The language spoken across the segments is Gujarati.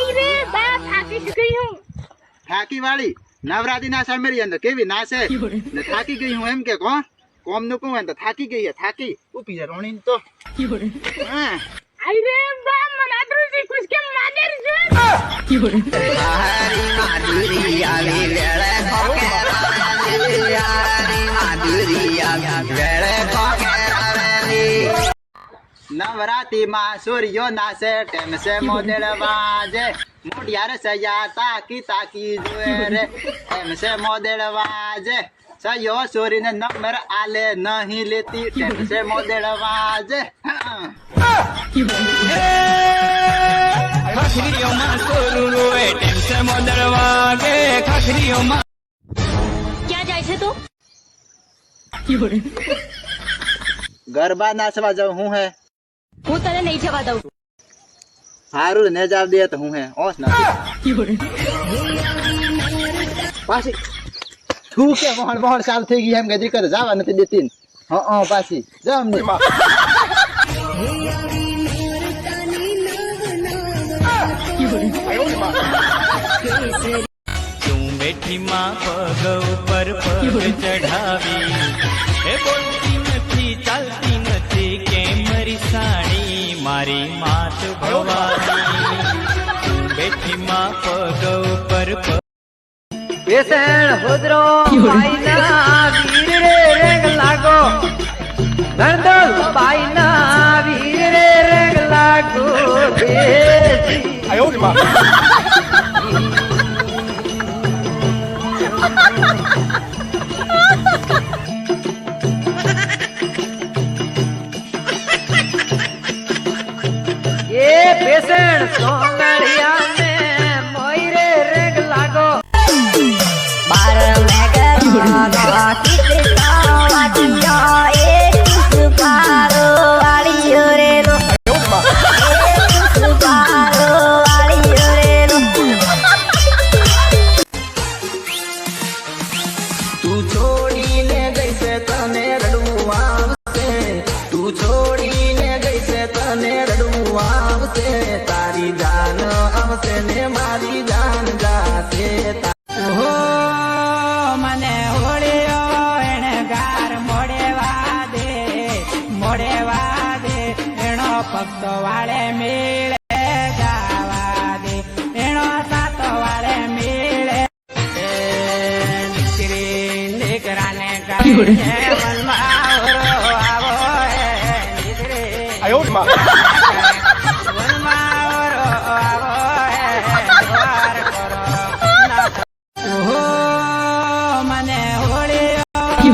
અરે થાકી ગઈ હું. થાકી વાળી? નવરાત્રી ના સામેરી અંદર કેવી ને થાકી ગઈ હું એમ કે કોણ? કોમનું કહું તો થાકી ગઈ થાકી. ઉપી જા રોણી તો. હા. અરે બા મને આટલું શીખું કે માદર છે? નવરાત્રી માં સૂર્યો નાશે ટેમ સે મોદેડ વાજે. મોઢિયાર સયા તાકી તાકી જોએ રે. ટેમ સે મોદેડ વાજે. સયો સૂરીને નંબર આલે નહીં લેતી. ટેમ સે મોદેડ વાજે. ખાખરીઓમાં સોરું રોવે ટેમસે મોદર વાગે ખાખરીઓમાં ક્યાં જાય છે તું? ગરબા નાચવા જાઉં હું હે. હું તને નહીં જવા દઉં. હારું ને જાવ દે તો હું હે. ઓસ ના. પાછી. તું કે વહણ વહણ ચાલુ થઈ ગઈ એમ ગજરી કરે જવા નથી દેતી હં પાછી. જા અમને. તું બેઠી માં પગ ઉપર પગ ચઢાવી. મારી માત ભવાની બેઠી માં પગ ઉપર બેસણ હોદરો બાઈના વીર રે રેગ લાગો. નંદોલ બાઈના વીર રે રેગ લાગો. બેસી એ બેસણ આવશે ને મારી જાન જાશે ઓહો મને હોળીઓ એને ગાર મોડેવા દે મોડેવા દે. એનો ભક્તો વાળે મેળે ગાવા દે. એનો સાતો વાળે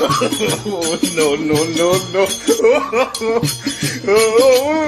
no, no, no, no. oh.